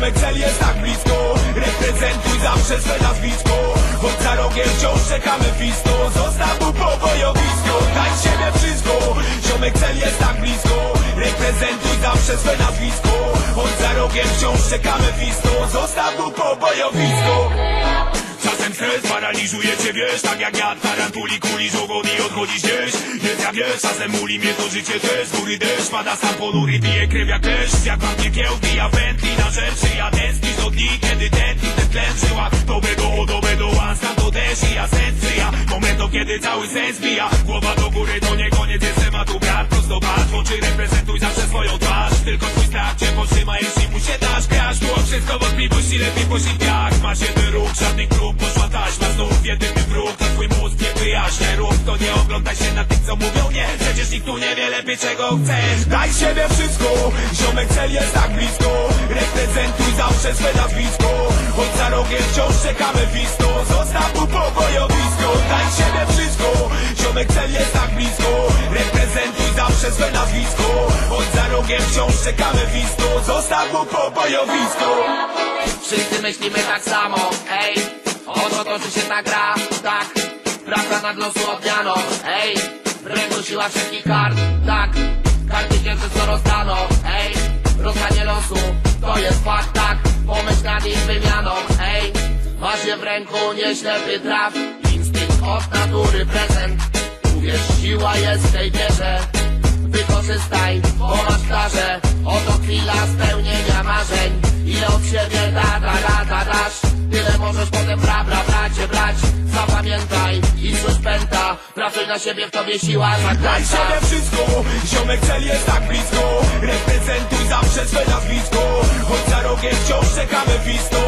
Ziomek cel jest tak blisko. Reprezentuj zawsze swe nazwisko. Choć za rogiem wciąż czekamy pisto. Zostaw mu pobojowisko Daj siebie wszystko. Ziomek cel jest tak blisko. Reprezentuj zawsze swe nazwisko. Choć za rogiem wciąż czekamy pisto. Zostaw mu pobojowisko Czasem stres paraliżuje cię, wiesz, tak jak ja. Tarantuli kuli żołgody i odchodzisz gdzieś Jest jak wiesz, czasem muli mnie to życie też góry deszcz pada sam ponury, bije krew jak deszcz. Jak wam nie kiełbi, ja wędli na rzeczy Ja tęsknisz do dni, kiedy tętni ten tlen żyła. To będą, do będą, a tam to też i ja sens ja Momentu, kiedy cały sens bija Głowa do góry, to nie koniec jest tematu. Brat, prosto patrz, oczy reprezentuj zawsze swoją twarz. Tylko twój strach cię powstrzyma, jeśli mu się dasz Grasz, było wszystko wątpliwości, lepiej poszli piach Masz jeden ruch, żadnych prób, poszła taśma Znów jedyny wróg, to twój mózg nie wyjaśnia Nie oglądaj się na tych, co mówią nie. Przecież nikt tu nie wie lepiej, czego chcesz. Daj siebie wszystko, ziomek cel jest tak blisko. Reprezentuj zawsze swe nazwisko. Choć za rogiem wciąż czekamy wisto Zostaw mu pobojowisko Daj siebie wszystko, ziomek cel jest tak blisko. Reprezentuj zawsze swe nazwisko. Choć za rogiem wciąż czekamy wisto Zostaw mu pobojowisko Wszyscy myślimy tak samo, ej O to toczy się ta gra, tak Praca nad losu odmianą, ej W siła wszystkich kart, tak Karty dzielce co rozdano, ej Rozdanie losu, to jest fakt, tak Pomyśl nad ich wymianą, ej Masz je w ręku, nie ślepy traf Instynkt od natury prezent. Uwierz, siła jest w tej wierze. Wykorzystaj, bo masz darze Oto chwila spełnienia marzeń. Ile od siebie da, da, da, da, dasz. Tyle możesz potem bra, bra, bracie, Pracuj na siebie, w tobie siła zakręta siebie wszystko, ziomek cel jest tak blisko. Reprezentuj zawsze swe nazwisko. Choć za rogiem wciąż czekamy wisto